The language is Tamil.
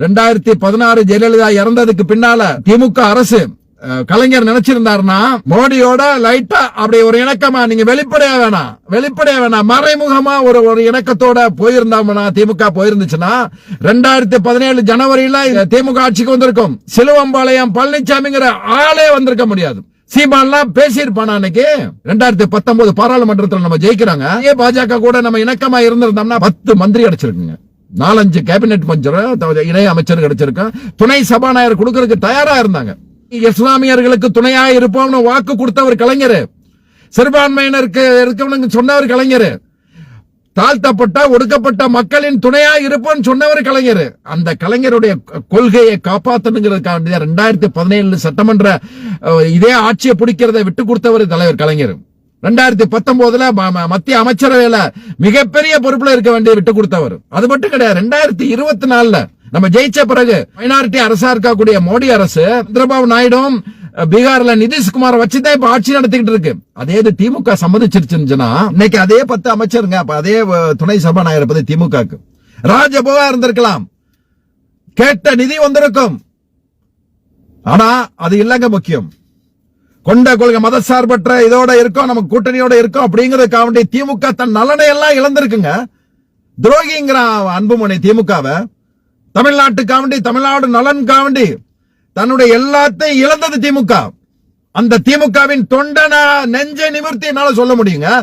ரெண்டாயிரத்தி பதினாறு ஜெயலலிதா இறந்ததுக்கு பின்னால திமுக அரசு கலைஞர் நினைச்சிருந்தாருன்னா மோடியோட லைட்டா அப்படி ஒரு இணக்கமா நீங்க வெளிப்படையா வேணாம் வெளிப்படையா வேணாம் மறைமுகமா ஒரு ஒரு இணக்கத்தோட போயிருந்தாமனா திமுக போயிருந்துச்சுன்னா ரெண்டாயிரத்தி பதினேழு ஜனவரியில திமுக ஆட்சிக்கு வந்திருக்கும். சிலுவம்பாளையம் பழனிசாமிங்கிற ஆளே வந்திருக்க முடியாது. சீமான்லாம் பேசியிருப்பானா அன்னைக்கு? ரெண்டாயிரத்தி பத்தொன்பது பாராளுமன்றத்தில் நம்ம ஜெயிக்கிறாங்க. ஏ பாஜக கூட நம்ம இணக்கமா இருந்திருந்தோம்னா பத்து மந்திரி அடிச்சிருக்குங்க. நாலஞ்சு கேபினெட் மஞ்சள் இணை அமைச்சர் கிடைச்சிருக்கும் துணை சபாநாயகர் கொடுக்கறதுக்கு தயாரா இருந்தாங்க. இஸ்லாமியர்களுக்கு துணையா இருப்போம்னு வாக்கு கொடுத்தவர் கலைஞர். சிறுபான்மையினருக்கு இருக்கவனுக்கு சொன்னவர் கலைஞர். தாழ்த்தப்பட்ட ஒடுக்கப்பட்ட மக்களின் துணையா இருப்போம்னு சொன்னவர் கலைஞர். அந்த கலைஞருடைய கொள்கையை காப்பாத்தணுங்கிறதுக்காக ரெண்டாயிரத்தி பதினேழு சட்டமன்ற இதே ஆட்சியை பிடிக்கிறத விட்டு கொடுத்தவர் தலைவர் கலைஞர். ரெண்டாயிரத்தி பத்தொன்பதுல ம- ம- மத்திய அமைச்சரவையில மிகப்பெரிய பொறுப்புல இருக்க வேண்டிய விட்டு கொடுத்தவர். அது மட்டும் கிடையாது ரெண்டாயிரத்தி இருபத்தி நாலுல நம்ம ஜெயிச்ச பிறகு மைனாரிட்டி அரசா இருக்கக்கூடிய மோடி அரசு சந்திரபாபு நாயுடும் பீகார்ல நிதிஷ்குமார் வச்சுதான் இப்ப ஆட்சி நடத்திக்கிட்டு இருக்கு. அதே இது திமுக சம்மதிச்சிருச்சுன்னா இன்னைக்கு அதே பத்து அமைச்சருங்க அப்ப அதே துணை சபாநாயகர் பத்தி திமுகக்கு. ராஜபோவா இருந்திருக்கலாம். கேட்ட நிதி வந்திருக்கும். ஆனா அது இல்லங்க முக்கியம். கொண்ட கொள்கை மதசார்பற்ற இதோட இருக்கோம் நம்ம கூட்டணியோட இருக்கோம் அப்படிங்கறதுக்காக வேண்டிய திமுக தன் நலனை எல்லாம் இழந்திருக்குங்க. துரோகிங்கிற அன்புமணி திமுகவை தமிழ்நாட்டுக்காக வேண்டி தமிழ்நாடு நலனுக்காக வேண்டி தன்னுடைய எல்லாத்தையும் இழந்தது திமுக. அந்த திமுகவின் தொண்டனா நெஞ்சை நிமிர்த்தி என்னால சொல்ல முடியுங்க.